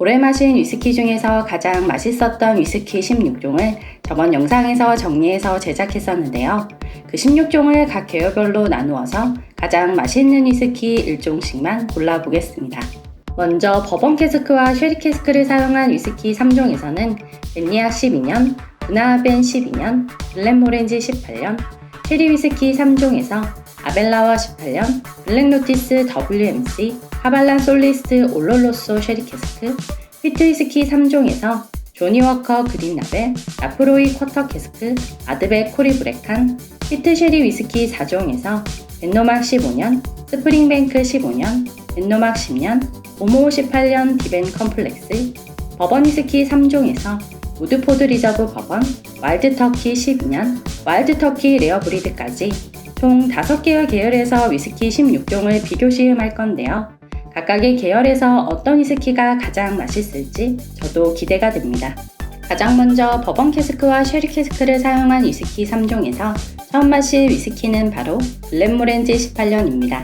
올해 마신 위스키 중에서 가장 맛있었던 위스키 16종을 저번 영상에서 정리해서 제작했었는데요. 그 16종을 각 계열별로 나누어서 가장 맛있는 위스키 1종씩만 골라보겠습니다. 먼저 버번 캐스크와 쉐리 캐스크를 사용한 위스키 3종에서는 벤니악 12년, 브나벤 12년, 블랙모렌지 18년, 쉐리 위스키 3종에서 아벨라와 18년, 블랙노티스 WMC, 카발란 솔리스트 올롤로소 쉐리 캐스크, 휘트 위스키 3종에서 조니워커 그린라벨, 라프로이 쿼터 캐스크, 아드백 코리 브레칸, 휘트 쉐리 위스키 4종에서 벤노막 15년, 스프링뱅크 15년, 벤노막 10년, 오모 18년 디벤 컴플렉스, 버번 위스키 3종에서 우드포드 리저브 버번, 와일드 터키 12년, 와일드 터키 레어 브리드까지 총 5개의 계열에서 위스키 16종을 비교 시음할 건데요. 각각의 계열에서 어떤 위스키가 가장 맛있을지 저도 기대가 됩니다. 가장 먼저 버번 캐스크와 쉐리 캐스크를 사용한 위스키 3종에서 처음 마실 위스키는 바로 블랙모렌지 18년입니다.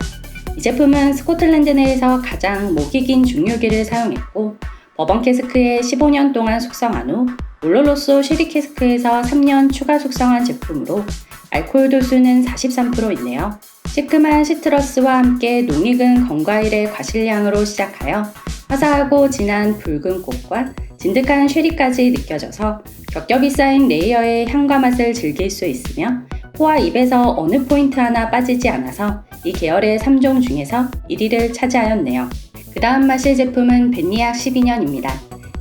이 제품은 스코틀랜드 내에서 가장 목이 긴 중류기를 사용했고 버번 캐스크에 15년 동안 숙성한 후 올로로소 쉐리 캐스크에서 3년 추가 숙성한 제품으로 알코올 도수는 43%인데요. 시큼한 시트러스와 함께 농익은 건과일의 과실향으로 시작하여 화사하고 진한 붉은 꽃과 진득한 쉐리까지 느껴져서 겹겹이 쌓인 레이어의 향과 맛을 즐길 수 있으며 코와 입에서 어느 포인트 하나 빠지지 않아서 이 계열의 3종 중에서 1위를 차지하였네요. 그 다음 마실 제품은 벤니악 12년입니다.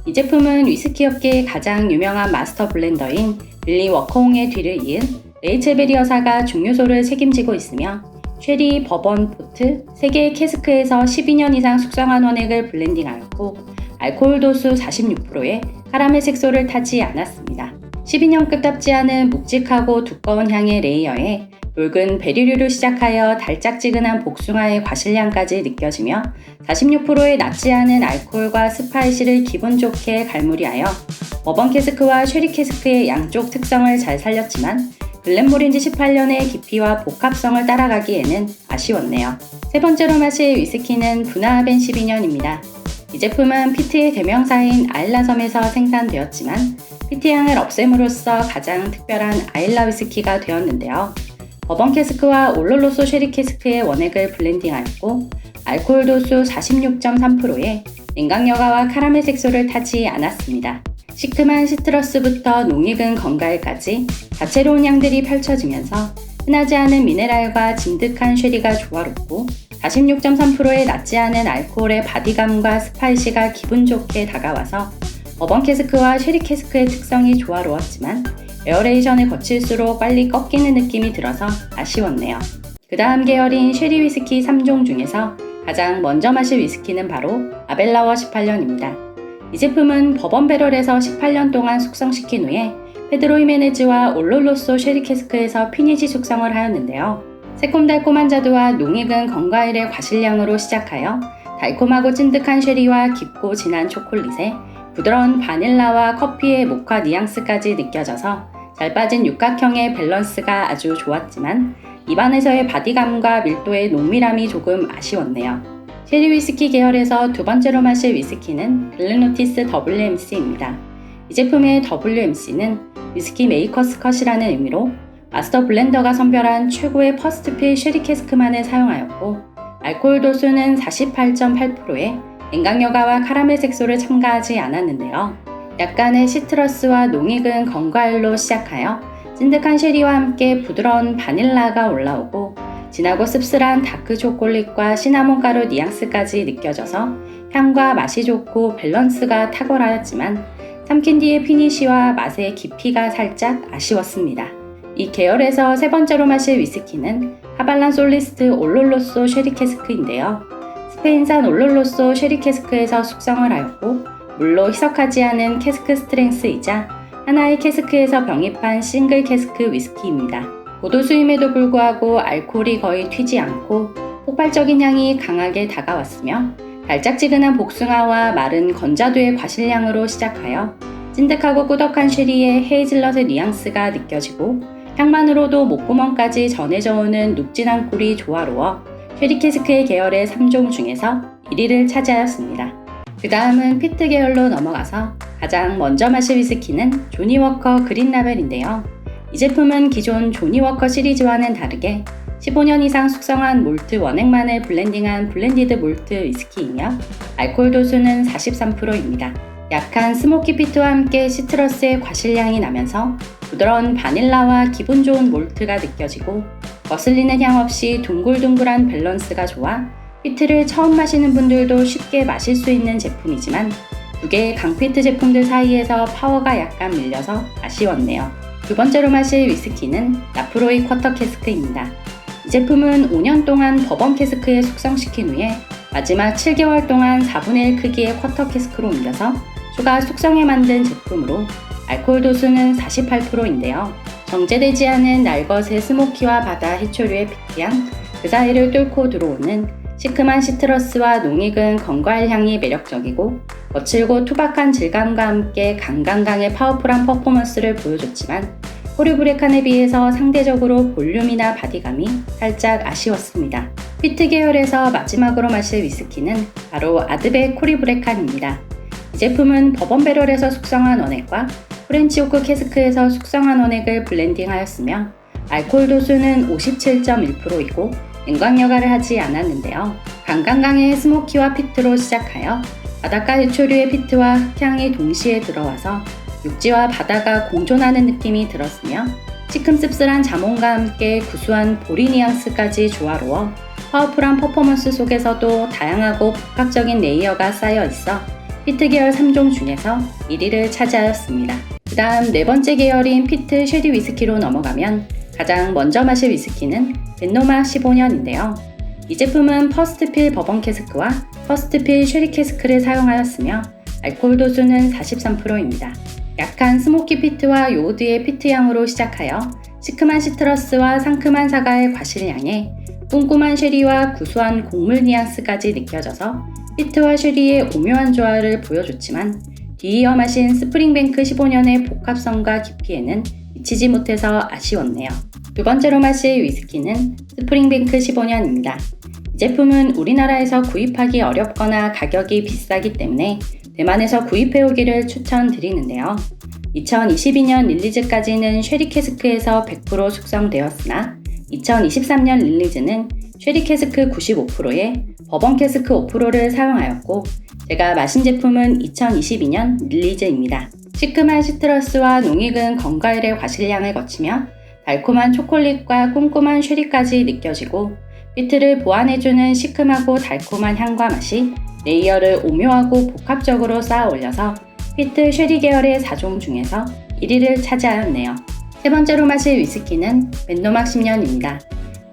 이 제품은 위스키 업계의 가장 유명한 마스터 블렌더인 빌리 워커홍의 뒤를 이은 레이첼 베리 여사가 중요소를 책임지고 있으며 쉐리, 버번, 포트 3개의 캐스크에서 12년 이상 숙성한 원액을 블렌딩하였고 알코올 도수 46%에 카라멜 색소를 타지 않았습니다. 12년급답지 않은 묵직하고 두꺼운 향의 레이어에 묽은 베리류로 시작하여 달짝지근한 복숭아의 과실향까지 느껴지며 46%의 낮지 않은 알코올과 스파이시를 기분 좋게 갈무리하여 버번 캐스크와 쉐리 캐스크의 양쪽 특성을 잘 살렸지만 블랙모린지 18년의 깊이와 복합성을 따라가기에는 아쉬웠네요. 세 번째로 마실 위스키는 부나하벤 12년입니다. 이 제품은 피트의 대명사인 아일라섬에서 생산되었지만 피트향을 없앰으로써 가장 특별한 아일라 위스키가 되었는데요. 버번 캐스크와 올롤로소 쉐리 캐스크의 원액을 블렌딩하였고 알코올 도수 46.3%에 냉각여가와 카라멜 색소를 타지 않았습니다. 시큼한 시트러스부터 농익은 건가일까지 다채로운 향들이 펼쳐지면서 흔하지 않은 미네랄과 진득한 쉐리가 조화롭고 46.3%의 낮지 않은 알코올의 바디감과 스파이시가 기분 좋게 다가와서 버번 캐스크와 쉐리 캐스크의 특성이 조화로웠지만 에어레이션을 거칠수록 빨리 꺾이는 느낌이 들어서 아쉬웠네요. 그 다음 계열인 쉐리 위스키 3종 중에서 가장 먼저 마실 위스키는 바로 아벨라워 18년입니다. 이 제품은 버번 배럴에서 18년 동안 숙성시킨 후에 페드로 히메네즈와 올롤로소 쉐리 캐스크에서 피니시 숙성을 하였는데요. 새콤달콤한 자두와 농익은 건과일의 과실량으로 시작하여 달콤하고 찐득한 쉐리와 깊고 진한 초콜릿에 부드러운 바닐라와 커피의 모카 뉘앙스까지 느껴져서 잘 빠진 육각형의 밸런스가 아주 좋았지만 입안에서의 바디감과 밀도의 농밀함이 조금 아쉬웠네요. 쉐리 위스키 계열에서 두 번째로 마실 위스키는 블랙노티스 WMC입니다. 이 제품의 WMC는 위스키 메이커스 컷이라는 의미로 마스터 블렌더가 선별한 최고의 퍼스트필 쉐리 캐스크만을 사용하였고 알코올 도수는 48.8%에 냉각여가와 카라멜 색소를 첨가하지 않았는데요. 약간의 시트러스와 농익은 건과일로 시작하여 찐득한 쉐리와 함께 부드러운 바닐라가 올라오고 진하고 씁쓸한 다크 초콜릿과 시나몬 가루 뉘앙스까지 느껴져서 향과 맛이 좋고 밸런스가 탁월하였지만 삼킨 뒤의 피니쉬와 맛의 깊이가 살짝 아쉬웠습니다. 이 계열에서 세 번째로 마실 위스키는 하발란 솔리스트 올롤로소 쉐리 캐스크인데요. 스페인산 올롤로소 쉐리 캐스크에서 숙성을 하였고 물로 희석하지 않은 캐스크 스트렝스이자 하나의 캐스크에서 병입한 싱글 캐스크 위스키입니다. 고도수임에도 불구하고 알코올이 거의 튀지 않고 폭발적인 향이 강하게 다가왔으며 달짝지근한 복숭아와 마른 건자두의 과실향으로 시작하여 찐득하고 꾸덕한 쉐리의 헤이즐넛의 뉘앙스가 느껴지고 향만으로도 목구멍까지 전해져 오는 눅진한 꿀이 조화로워 쉐리 캐스크의 계열의 3종 중에서 1위를 차지하였습니다. 그 다음은 피트 계열로 넘어가서 가장 먼저 마실 위스키는 조니워커 그린라벨인데요. 이 제품은 기존 조니워커 시리즈와는 다르게 15년 이상 숙성한 몰트 원액만을 블렌딩한 블렌디드 몰트 위스키이며 알코올 도수는 43%입니다. 약한 스모키 피트와 함께 시트러스의 과실향이 나면서 부드러운 바닐라와 기분 좋은 몰트가 느껴지고 거슬리는 향 없이 둥글둥글한 밸런스가 좋아 피트를 처음 마시는 분들도 쉽게 마실 수 있는 제품이지만 두 개의 강피트 제품들 사이에서 파워가 약간 밀려서 아쉬웠네요. 두 번째로 마실 위스키는 나프로이 쿼터 캐스크입니다. 이 제품은 5년 동안 버번 캐스크에 숙성시킨 후에 마지막 7개월 동안 4분의 1 크기의 쿼터 캐스크로 옮겨서 추가 숙성해 만든 제품으로 알코올 도수는 48%인데요. 정제되지 않은 날것의 스모키와 바다 해초류의 피트향, 그 사이를 뚫고 들어오는 시큼한 시트러스와 농익은 건과일 향이 매력적이고 거칠고 투박한 질감과 함께 강강강의 파워풀한 퍼포먼스를 보여줬지만 코리브레칸에 비해서 상대적으로 볼륨이나 바디감이 살짝 아쉬웠습니다. 피트 계열에서 마지막으로 마실 위스키는 바로 아드베 코리브레칸입니다. 이 제품은 버번 배럴에서 숙성한 원액과 프렌치 오크 캐스크에서 숙성한 원액을 블렌딩하였으며 알코올 도수는 57.1%이고 냉각 여과를 하지 않았는데요. 강강강의 스모키와 피트로 시작하여 바닷가 해초류의 피트와 흑향이 동시에 들어와서 육지와 바다가 공존하는 느낌이 들었으며 시큼 씁쓸한 자몽과 함께 구수한 보리 뉘앙스까지 조화로워 파워풀한 퍼포먼스 속에서도 다양하고 복합적인 레이어가 쌓여 있어 피트 계열 3종 중에서 1위를 차지하였습니다. 그 다음 네 번째 계열인 피트 쉐디 위스키로 넘어가면 가장 먼저 마실 위스키는 벤노마 15년인데요. 이 제품은 퍼스트필 버번 캐스크와 퍼스트필 쉐리 캐스크를 사용하였으며 알코올 도수는 43%입니다. 약한 스모키 피트와 요드의 피트 향으로 시작하여 시큼한 시트러스와 상큼한 사과의 과실 향에 쿰쿰한 쉐리와 구수한 곡물 뉘앙스까지 느껴져서 피트와 쉐리의 오묘한 조화를 보여줬지만 뒤이어 마신 스프링뱅크 15년의 복합성과 깊이에는 미치지 못해서 아쉬웠네요. 두 번째로 마실 위스키는 스프링뱅크 15년입니다. 이 제품은 우리나라에서 구입하기 어렵거나 가격이 비싸기 때문에 대만에서 구입해오기를 추천드리는데요. 2022년 릴리즈까지는 쉐리 캐스크에서 100% 숙성되었으나 2023년 릴리즈는 쉐리 캐스크 95%에 버번 캐스크 5%를 사용하였고 제가 마신 제품은 2022년 릴리즈입니다. 시큼한 시트러스와 농익은 건과일의 과실향을 거치며 달콤한 초콜릿과 꼼꼼한 쉐리까지 느껴지고 피트를 보완해주는 시큼하고 달콤한 향과 맛이 레이어를 오묘하고 복합적으로 쌓아 올려서 피트 쉐리 계열의 4종 중에서 1위를 차지하였네요. 세 번째로 마실 위스키는 벤노막 10년입니다.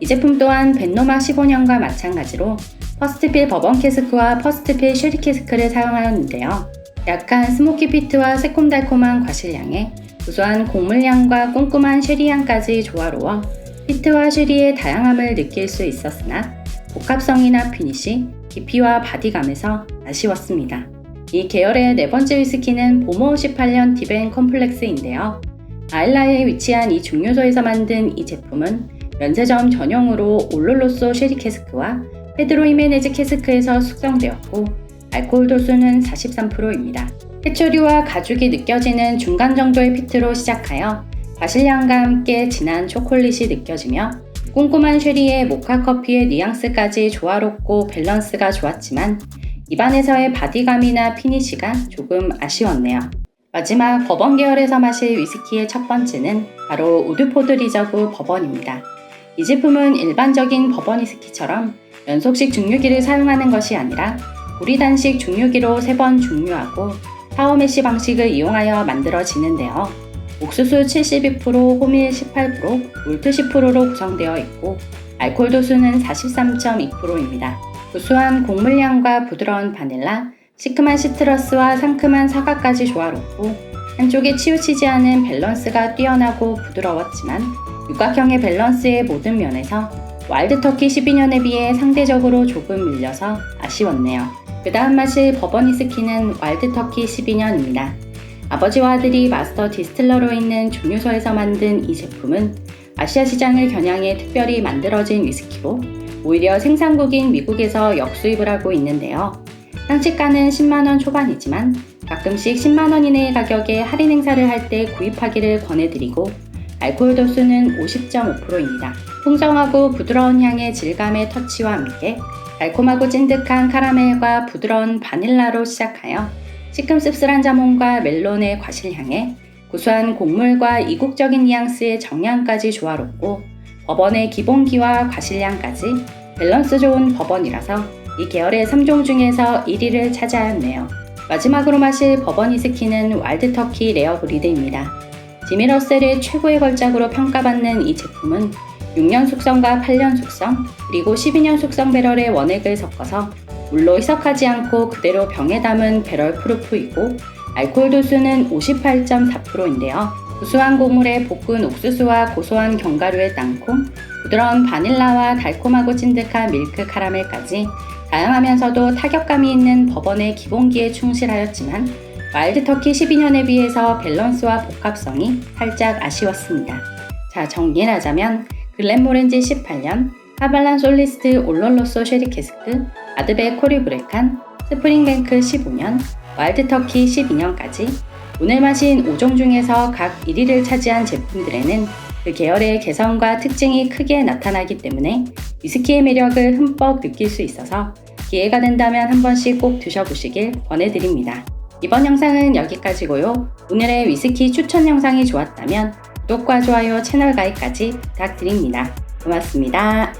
이 제품 또한 벤노막 15년과 마찬가지로 퍼스트필 버번 캐스크와 퍼스트필 쉐리 캐스크를 사용하였는데요. 약한 스모키 피트와 새콤달콤한 과실향에 구수한 곡물향과 꼼꼼한 쉐리향까지 조화로워 피트와 쉐리의 다양함을 느낄 수 있었으나 복합성이나 피니시, 깊이와 바디감에서 아쉬웠습니다. 이 계열의 네 번째 위스키는 보모 18년 디벤 컴플렉스인데요. 아일라에 위치한 이 중요소에서 만든 이 제품은 면세점 전용으로 올롤로소 쉐리 캐스크와 페드로 히메네즈 캐스크에서 숙성되었고 알코올 도수는 43%입니다. 해초류와 가죽이 느껴지는 중간 정도의 피트로 시작하여 과실향과 함께 진한 초콜릿이 느껴지며 꼼꼼한 쉐리의 모카 커피의 뉘앙스까지 조화롭고 밸런스가 좋았지만 입안에서의 바디감이나 피니시가 조금 아쉬웠네요. 마지막 버번 계열에서 마실 위스키의 첫 번째는 바로 우드포드 리저브 버번입니다. 이 제품은 일반적인 버번 위스키처럼 연속식 중류기를 사용하는 것이 아니라 우리단식 중류기로 3번 중류하고 파워 메시 방식을 이용하여 만들어지는데요. 옥수수 72%, 호밀 18%, 몰트 10%로 구성되어 있고 알코올 도수는 43.2%입니다. 구수한 곡물향과 부드러운 바닐라, 시큼한 시트러스와 상큼한 사과까지 조화롭고 한쪽에 치우치지 않은 밸런스가 뛰어나고 부드러웠지만 육각형의 밸런스의 모든 면에서 와일드 터키 12년에 비해 상대적으로 조금 밀려서 아쉬웠네요. 그 다음 마실 버번 위스키는 와일드 터키 12년입니다. 아버지와 아들이 마스터 디스틸러로 있는 종유소에서 만든 이 제품은 아시아 시장을 겨냥해 특별히 만들어진 위스키로 오히려 생산국인 미국에서 역수입을 하고 있는데요. 상식가는 10만원 초반이지만 가끔씩 10만원 이내의 가격에 할인 행사를 할 때 구입하기를 권해드리고 알코올 도수는 50.5%입니다. 풍성하고 부드러운 향의 질감의 터치와 함께 달콤하고 찐득한 카라멜과 부드러운 바닐라로 시작하여 시큼 씁쓸한 자몽과 멜론의 과실향에 구수한 곡물과 이국적인 뉘앙스의 정향까지 조화롭고 버번의 기본기와 과실향까지 밸런스 좋은 버번이라서 이 계열의 3종 중에서 1위를 차지하였네요. 마지막으로 마실 버번 위스키는 와일드 터키 레어 브리드입니다. 지미 러셀의 최고의 걸작으로 평가받는 이 제품은 6년 숙성과 8년 숙성, 그리고 12년 숙성 배럴의 원액을 섞어서 물로 희석하지 않고 그대로 병에 담은 배럴 프루프이고 알코올 도수는 58.4%인데요. 구수한 곡물에 볶은 옥수수와 고소한 견과류의 땅콩, 부드러운 바닐라와 달콤하고 찐득한 밀크 카라멜까지 다양하면서도 타격감이 있는 버번의 기본기에 충실하였지만 와일드 터키 12년에 비해서 밸런스와 복합성이 살짝 아쉬웠습니다. 자, 정리를 하자면 글렌모렌지 18년, 하발란 솔리스트 올롤로소 쉐리케스크, 아드베 코리브레칸, 스프링뱅크 15년, 와일드 터키 12년까지 오늘 마신 5종 중에서 각 1위를 차지한 제품들에는 그 계열의 개성과 특징이 크게 나타나기 때문에 위스키의 매력을 흠뻑 느낄 수 있어서 기회가 된다면 한 번씩 꼭 드셔보시길 권해드립니다. 이번 영상은 여기까지고요. 오늘의 위스키 추천 영상이 좋았다면 구독과 좋아요, 채널 가입까지 부탁드립니다. 고맙습니다.